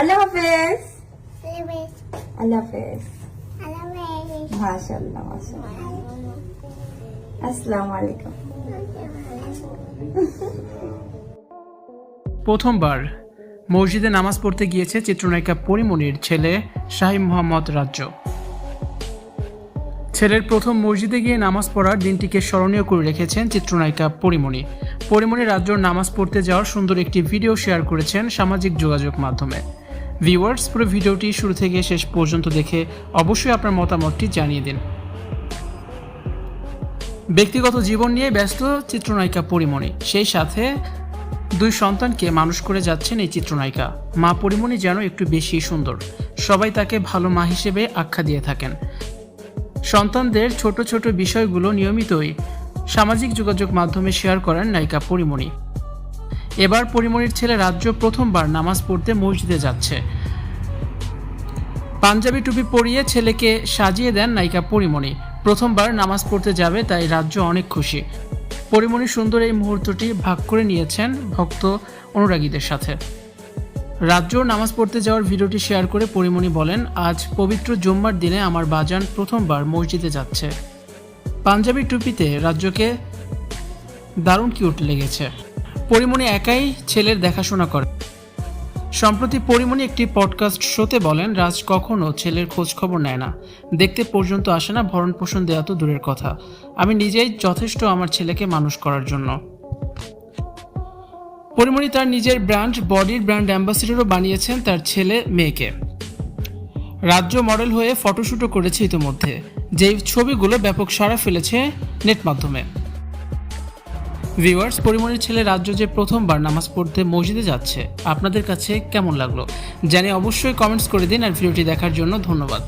আল্লাহ হাফেজ। আল্লাহ হাফেজ। always. মাশাল্লাহ মাশাল্লাহ আসসালামু আলাইকুম। প্রথমবার মসজিদে নামাজ পড়তে গিয়েছে চিত্রনায়িকা পরিমণির ছেলে শাহিম মোহাম্মদ রাজ্য। ছেলের প্রথম মসজিদে গিয়ে নামাজ পড়ার দিনটিকে স্মরণীয় করে রেখেছেন চিত্রনায়িকা পরিমণি পরিমণি রাজ্যর নামাজ পড়তে যাওয়ার সুন্দর একটি ভিডিও শেয়ার করেছেন সামাজিক যোগাযোগ মাধ্যমে। ভিউয়ার্স, পুরো ভিডিওটি শুরু থেকে শেষ পর্যন্ত দেখে অবশ্যই আপনার মতামতটি জানিয়ে দিন। ব্যক্তিগত জীবন নিয়ে ব্যস্ত চিত্রনায়িকা পরিমণি, সেই সাথে দুই সন্তানকে মানুষ করে যাচ্ছেন এই চিত্রনায়িকা। মা পরিমণি যেন একটু বেশি সুন্দর, সবাই তাকে ভালো মা হিসেবে আখ্যা দিয়ে থাকেন। সন্তানদের ছোট ছোট বিষয়গুলো নিয়মিতই সামাজিক যোগাযোগ মাধ্যমে শেয়ার করেন নায়িকা পরিমণি। এবার পরিমণির ছেলে রাজ্য প্রথমবার নামাজ পড়তে মসজিদে যাচ্ছে। পাঞ্জাবি টুপি পরিয়ে ছেলেকে সাজিয়ে দেন নায়িকা পরিমণি। প্রথমবার নামাজ পড়তে যাবে, তাই রাজ্য অনেক খুশি। পরিমণি সুন্দর এই মুহূর্তটি ভাগ করে নিয়েছেন ভক্ত অনুরাগীদের সাথে। রাজ্য নামাজ পড়তে যাওয়ার ভিডিওটি শেয়ার করে পরিমণি বলেন, আজ পবিত্র জুম্মার দিনে আমার বাজান প্রথমবার মসজিদে যাচ্ছে। পাঞ্জাবি টুপিতে রাজ্যকে দারুণ কিউট লেগেছে। পরিমণি একাই ছেলের দেখাশোনা করে। সম্প্রতি পরিমণি একটি পডকাস্ট শোতে বলেন, রাজ কখনো ছেলের খোঁজ খবর নেয় না। দেখতে পর্যন্ত আসে না ভরণ পোষণ দেওয়া তো দূরের কথা। আমি নিজেই যথেষ্ট আমার ছেলেকে মানুষ করার জন্য। পরিমণি তার নিজের ব্র্যান্ড, বডির ব্র্যান্ড অ্যাম্বাসিডারও বানিয়েছেন তার ছেলে, মেয়েকে। রাজ্য মডেল হয়ে ফটোশ্যুটও করেছে ইতিমধ্যে। যেই ছবিগুলো ব্যাপক সাড়া ফেলেছে নেট মাধ্যমে। ভিউয়ার্স পরিমণির ছেলে রাজ্য যে প্রথমবার নামাজ পড়তে মসজিদে যাচ্ছে, আপনাদের কাছে কেমন লাগল? জানিয়ে অবশ্যই কমেন্টস করে দিন আর ভিডিওটি দেখার জন্য ধন্যবাদ।